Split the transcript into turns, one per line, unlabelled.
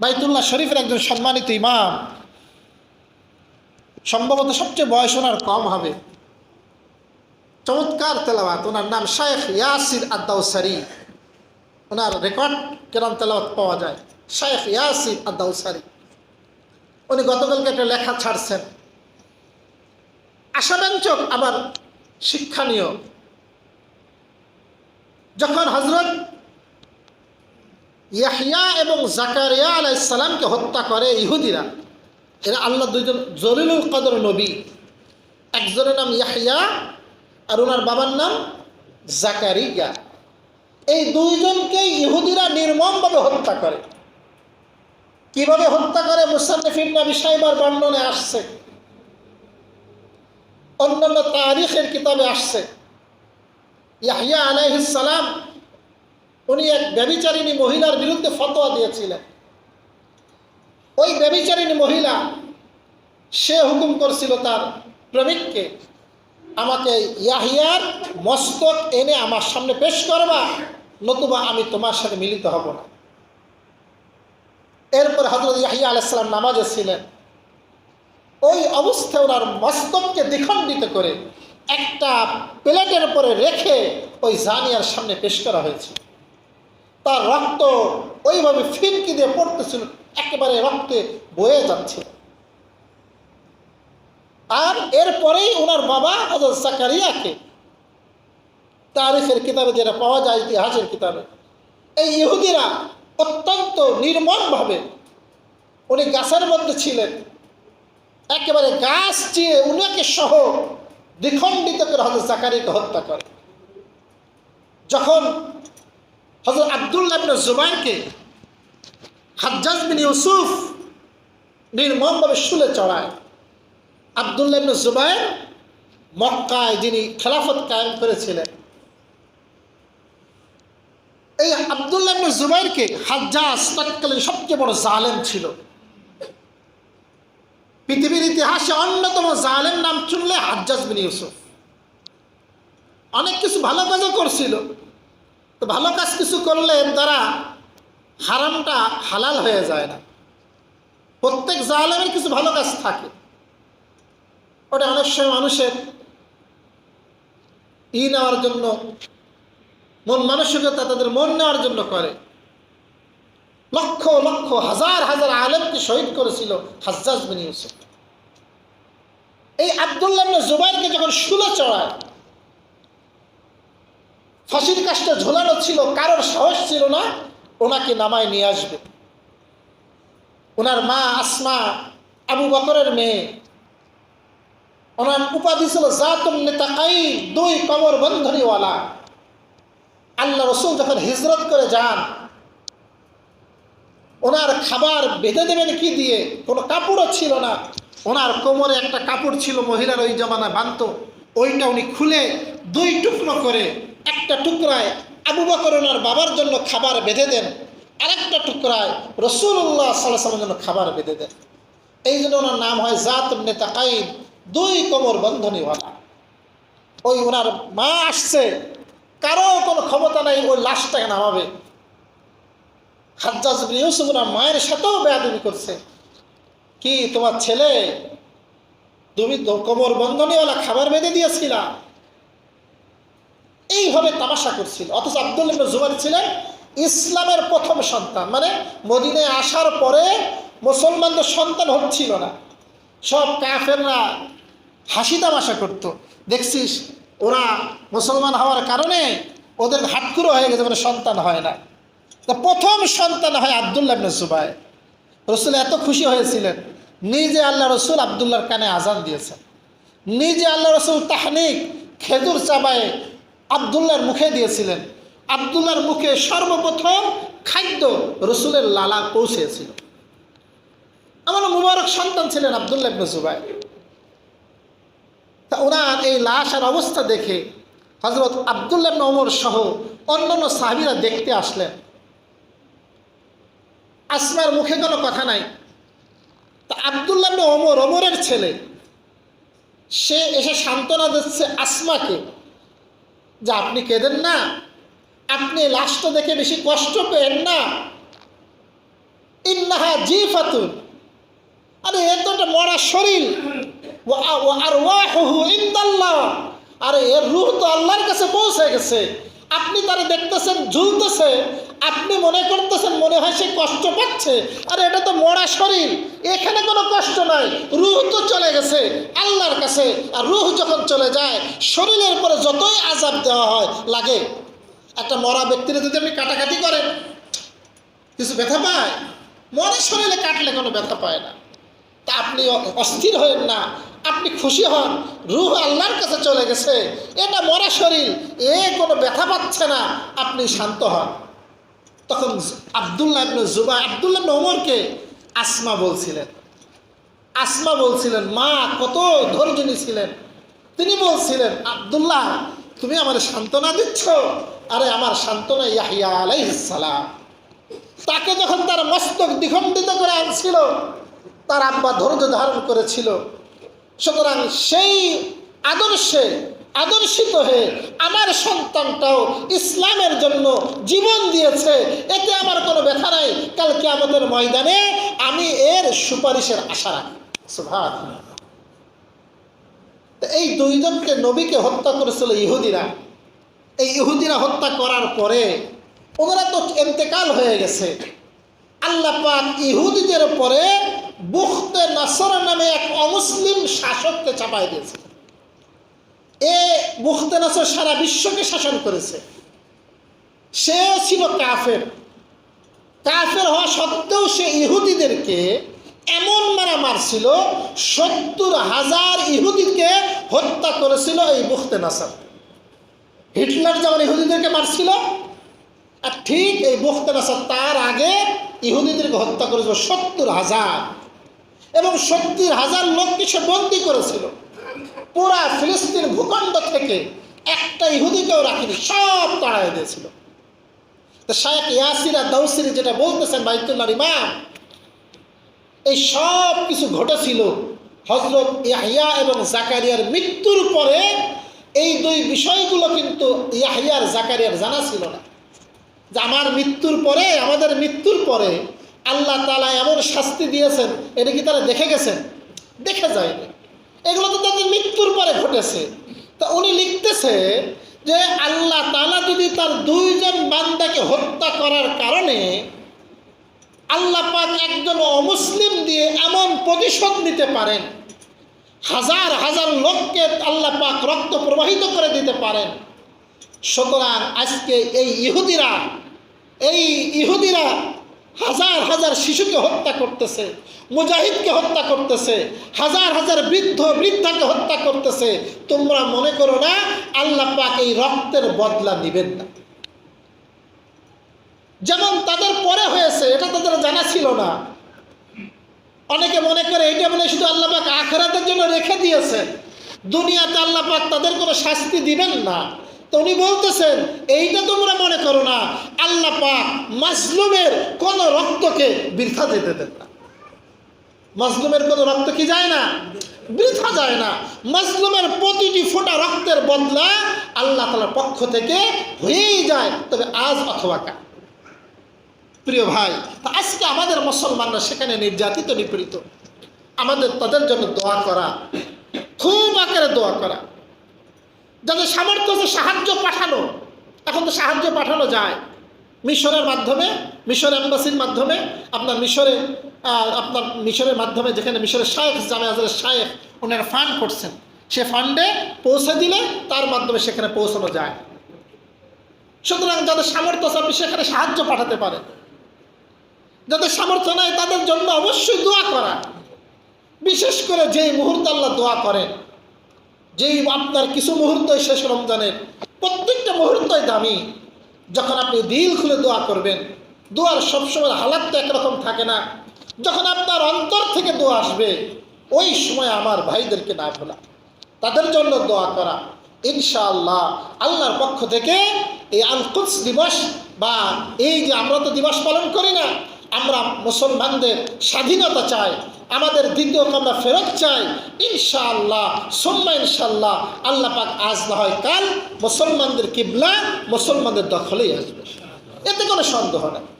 বাইতুল্লাহ শরীফের একজন সম্মানিত ইমাম, সম্ভবত সবচেয়ে বয়স ওনার কম হবে। চমৎকার তেলাওয়াত, ওনার নাম শায়েখ ইয়াসির আদাউসারি ওনার রেকর্ড কেরাম তেলাওয়াত পাওয়া যায়? শায়েখ ইয়াসির আদাউসারি উনি গতকালকে একটা লেখা ছাড়ছেন। আশাব্যঞ্জক আবার শিক্ষণীয়। যখন হজরত ইয়াহিয়া এবং জাকারিয়া আলাইসালামকে হত্যা করে ইহুদিরা। এরা আল্লাহ দুইজন জলিলুল কদর নবী। একজনের নাম ইয়াহিয়া আর ওনার বাবার নাম জাকারিয়া। এই দুইজনকে ইহুদিরা নির্মমভাবে হত্যা করে। কীভাবে হত্যা করে? মুসান্নফিন নবী সাহেবার বর্ণনে আসছে। অন্যান্য তারিখের কিতাবে আসছে। ইয়াহিয়া আলাইহিসালাম উনি এক ব্যবিচারিণী মহিলার বিরুদ্ধে ফতোয়া দিয়েছিলেন। ওই ব্যবিচারিণী মহিলা, সে হুকুম করছিল তার প্রেমিককে, আমাকে ইয়াহিয়ার মস্তক এনে আমার সামনে পেশ করবা, নতুবা আমি তোমার সাথে মিলিত হব না। এরপর হজরত ইয়াহিয়া আলাইসালাম নামাজে ছিলেন। ওই অবস্থায় ওনার মস্তককে দ্বিখণ্ডিত করে একটা প্লেটের উপরে রেখে ওই জানিয়ার সামনে পেশ করা হয়েছে। তার রক্ত ওইভাবে ফিনকি দিয়ে পড়তেছিল, একেবারে রক্তে বয়ে যাচ্ছিল। আর এরপরেই ওনার বাবা হজরত জাকারিয়াকে তারিখের কিতাবে যেটা পাওয়া যায়, ইতিহাসের কিতাবে, এই ইহুদিরা অত্যন্ত নির্মমভাবে উনি গাছের মধ্যে ছিলেন। একেবারে গাছ চেয়ে উনাকে সহ দ্বিখণ্ডিত করে হজরত জাকারিয়াকে হত্যা করে। যখন হজরত আবদুল্লাহ বিন জুবাইরকে হাজ্জাজ বিন ইউসুফ নির্মমভাবে শুলে চড়ায়। আবদুল্লাহ ইবনে জুবাইর মক্কায় যিনি খেলাফত কায়েম করেছিলেন। এই আবদুল্লাহ ইবনে জুবাইরকে হাজ্জাজ তৎকালীন সবচেয়ে বড় জালেম ছিল। পৃথিবীর ইতিহাসে অন্যতম জালেম নাম শুনলে হাজ্জাজ বিন ইউসুফ। অনেক কিছু ভালো কাজও করছিল। তো ভালো কাজ কিছু করলে তারা হারামটা হালাল হয়ে যায় না। প্রত্যেক জালেমের কিছু ভালো কাজ থাকে। ওটা অনেক সময় মানুষের ই নেওয়ার জন্য, মন মানসিকতা তাদের মন নেওয়ার জন্য করে। লক্ষ লক্ষ, হাজার হাজার আলেমকে শহীদ করেছিল হাজ্জাজ বিন এই আবদুল্লাহ জুবাইরকে যখন শুলে চড়ায় ফাঁসির কাজটা ঝোলানো ছিল, কারোর সাহস ছিল না, ওনাকে নামায় নিয়ে আসবে। ওনার মা আসমা আবু বকরের মেয়ে। ওনার উপাধি ছিল জাতুম নেতাকাই, দুই কমর বন্ধনীওয়ালা। আল্লাহ রসুল যখন হিজরত করে যান, ওনার খাবার বেঁধে দেবেন কি দিয়ে? কোনো কাপড়ও ছিল না। ওনার কোমরে একটা কাপড় ছিল, মহিলার ওই জমানায় বানত ওইটা উনি খুলে দুই টুকরো করে একটা টুকরায় আবু বকর ওনার বাবার জন্য খাবার বেঁধে দেন। আরেকটা টুকরায় রসুল্লাহ সাল্লাহ জন্য খাবার বেঁধে দেন। এই জন্য ওনার নাম হয় জাত নেতা কাইদ দুই কোমর বন্ধনী বন্ধনীওয়ালা ওই ওনার মা আসছে, কারও কোনো ক্ষমতা নাই, ওই লাশটাকে নামাবে। হাজ্জাজ ইউসুফ ওনার মায়ের সাথেও বেয়াদবি করছে। কি তোমার ছেলে তুমি কোমর বন্ধনীওয়ালা খাবার বেঁধে দিয়েছিলা? এইভাবে তামাশা করছিল। অথচ আব্দুল জুবাইর ছিলেন ইসলামের প্রথম সন্তান। মানে মদিনায় আসার পরে মুসলমানদের সন্তান হচ্ছিল না। সব কাফেররা হাসি তামাশা করত। দেখছিস, ওরা মুসলমান হওয়ার কারণে ওদের হাটকুরো হয়ে গেছে মানে সন্তান হয় না। তা প্রথম সন্তান হয় আবদুল্লাহ ইবনে জুবাইর। রসুল এত খুশি হয়েছিলেন। নিজে আল্লাহ রসুল আবদুল্লাহর কানে আজান দিয়েছেন। নিজে আল্লাহ রসুল তাহনিক খেজুর চাবায় আবদুল্লাহর মুখে দিয়েছিলেন। আবদুল্লাহর মুখে সর্বপ্রথম খাদ্য রসুলের লালা পৌঁছেছিল। আমার মুবারক সন্তান ছিলেন আবদুল্লাহ ইবনে জুবাইর তা ওনার এই লাশ আর অবস্থা দেখে হজরত আবদুল্লাহ ইবনে ওমর সহ অন্যান্য সাহাবিরা দেখতে আসলেন। আসমার মুখে কোনো কথা নাই। তা আবদুল্লাহ ইবনে ওমর ছেলে, সে এসে সান্ত্বনা দিচ্ছে আসমাকে। যে আপনি কেঁদেন না? আপনি লাশটা দেখে বেশি কষ্ট পেয়েন না? ইন্নাহা জি ফাতুন আরে, এ তো মরা শরীর। আর আরে, এর রুহ তো আল্লাহর কাছে পৌঁছে গেছে। আপনি তারা দেখতেছেন, ঝুলতেছে। আপনি মনে করতেছেন মনে হয় সে কষ্ট পাচ্ছে? আরে এটা তো মরা শরীর। এখানে কোনো কষ্ট নাই। রুহ তো চলে গেছে আল্লাহর কাছে। আর রুহ যখন চলে যায়, শরীরের পরে যতই আজাব দেওয়া হয়, লাগে। একটা মরা ব্যক্তিরা যদি আপনি কাটাকাটি করেন, কিছু ব্যথা পায়? মনে শরীরে কাটলে কোনো ব্যথা পায় না। তা আপনি অস্থির হয়েন না। আপনি খুশি হন। রুহ আল্লাহর কাছে চলে গেছে। এটা মরা শরীর। এ কোনো ব্যথা পাচ্ছে না। আপনি শান্ত হন। তখন আবদুল্লাহ জুবা আবদুল্লাহ ইবনে ওমরকে আসমা বলছিলেন। আসমা বলছিলেন, মা, কত ধৈর্য ছিলেন। তিনি বলছিলেন, আবদুল্লাহ, তুমি আমার সান্ত্বনা দিচ্ছ? আরে, আমার সান্ত্বনা ইয়াহিয়া আলাইহিস সালাম। তাকে যখন তার মস্তক দ্বিখণ্ডিত করে আনছিল, তার আব্বা ধৈর্য ধারণ করেছিল। সুতরাং সেই আদর্শে আদর্শিত হয়ে আমার সন্তানটাও ইসলামের জন্য জীবন দিয়েছে, এতে আমার কোনো ব্যথা নাই। কালকে আমাদের ময়দানে আমি এর সুপারিশের আশা রাখি। এই দুইজনকে নবীকে হত্যা করেছিল ইহুদিরা। এই ইহুদিরা হত্যা করার পরে ওনারা তো এন্তেকাল হয়ে গেছে। আল্লাহ পাক ইহুদিদের পরে বুখতে নাসর নামে এক অমুসলিম শাসককে চাপাই দিয়েছে। এ বুখতে নাসর সারা বিশ্বকে শাসন করেছে। সে ছিল কাফের। কাফের হওয়া সত্ত্বেও সে ইহুদিদেরকে এমন মারা মারছিল, সত্তর হাজার ইহুদিকে হত্যা করেছিল এই বুখতে নাসার হিটলার যেমন ইহুদিদেরকে মারছিল, আর ঠিক এই বুখতে নাসার তার আগে ইহুদিদেরকে হত্যা করেছিল সত্তর হাজার। এবং সত্তর হাজার লোককে সে বন্দি করেছিল। পুরা ফিলিস্তিন ভূখণ্ড থেকে একটা ইহুদিকেও রাখিনি, সব তাড়াই দিয়েছিল। তো শায়েখ ইয়াসিরা দাউসিরি যেটা বলতেছেন বাইতুল্লাহ ইমাম, এই সব কিছু ঘটেছিল হজরত ইয়াহিয়া এবং জাকারিয়ার মৃত্যুর পরে। এই দুই বিষয়গুলো কিন্তু ইয়াহিয়ার জাকারিয়ার জানা ছিল না। যে আমার মৃত্যুর পরে, আমাদের মৃত্যুর পরে আল্লাহ তালা এমন শাস্তি দিয়েছেন, এটা কি তারা দেখে গেছেন? দেখে যায়নি। এগুলো তো তাদের মৃত্যুর পরে ঘটেছে। তা উনি লিখতেছে যে আল্লাহ তালা যদি তার দুইজন বান্দাকে হত্যা করার কারণে আল্লাহ পাক একজন অমুসলিম দিয়ে এমন প্রতিশোধ নিতে পারেন, হাজার হাজার লোককে আল্লাহ পাক রক্ত প্রবাহিত করে দিতে পারেন, সুতরাং আজকে এই ইহুদিরা এই ইহুদিরা হাজার হাজার শিশুকে হত্যা করতেছে, মুজাহিদকে হত্যা করতেছে, হাজার হাজার বৃদ্ধ বৃদ্ধাকে হত্যা করতেছে। তোমরা মনে করো না, আল্লাহ পাক এই রক্তের বদলা নিবেন না। যেমন তাদের পরে হয়েছে, এটা তাদের জানা ছিল না। অনেকে মনে করে এটা মানে শুধু আল্লাহ পাক আখেরাতের জন্য রেখে দিয়েছেন দুনিয়াতে আল্লাহ পাক তাদের কোনো শাস্তি দিবেন না। তো উনি বলতেছেন, এইটা তোমরা করো না। আল্লাহ পাক মাজলুমের কোনো রক্তকে বৃথা যেতে দেন না। মাজলুমের কোনো রক্ত কি যায় না? বৃথা যায় না। মাজলুমের প্রতিটি ফোঁটা রক্তের বদলা আল্লাহ তালার পক্ষ থেকে হয়েই যায়। তবে আজ অথবা কাল। প্রিয় ভাই, তা আজকে আমাদের মুসলমানরা সেখানে নির্যাতিত, নিপীড়িত। আমাদের তাদের জন্য দোয়া করা, খুব আকারে দোয়া করা। যাদের সামর্থ্য সাহায্য পাঠানো এখন তো সাহায্য পাঠানো যায়। মিশরের মাধ্যমে, মিশর এম্বাসির মাধ্যমে, আপনার মিশরে আপনার মিশরের মাধ্যমে যেখানে মিশরের শায়েখ জামে আজরের শায়েখ, ওনারা ফান্ড করছেন। সে ফান্ডে পৌঁছে দিলে তার মাধ্যমে সেখানে পৌঁছানো যায়। সুতরাং যাদের সামর্থ্য আছে, আপনি সেখানে সাহায্য পাঠাতে পারেন। যাদের সামর্থ্য নাই, তাদের জন্য অবশ্যই দোয়া করা। বিশেষ করে যেই মুহূর্ত আল্লাহ দোয়া করেন, যেই আপনার কিছু মুহূর্ত শেষ রমজানের প্রত্যেকটা মুহূর্তই দামি। যখন আপনি দিল খুলে দোয়া করবেন, দোয়ার সবসময় হালাত তো একরকম থাকে না। যখন আপনার অন্তর থেকে দোয়া আসবে, ওই সময় আমার ভাইদেরকে না ভোলা। তাদের জন্য দোয়া করা। ইনশাআল্লাহ আল্লাহর পক্ষ থেকে এই আল কুদস দিবস বা এই যে আমরা তো দিবস পালন করি না, আমরা মুসলমানদের স্বাধীনতা চাই। আমাদের দ্বিতীয় আমরা ফেরত চাই। ইনশাআল্লাহ, সোম্মা ইনশাল্লাহ আল্লাহ পাক আজ না হয় কাল মুসলমানদের কিবলা মুসলমানদের দখলেই আসবে। এতে কোনো সন্দেহ নেই।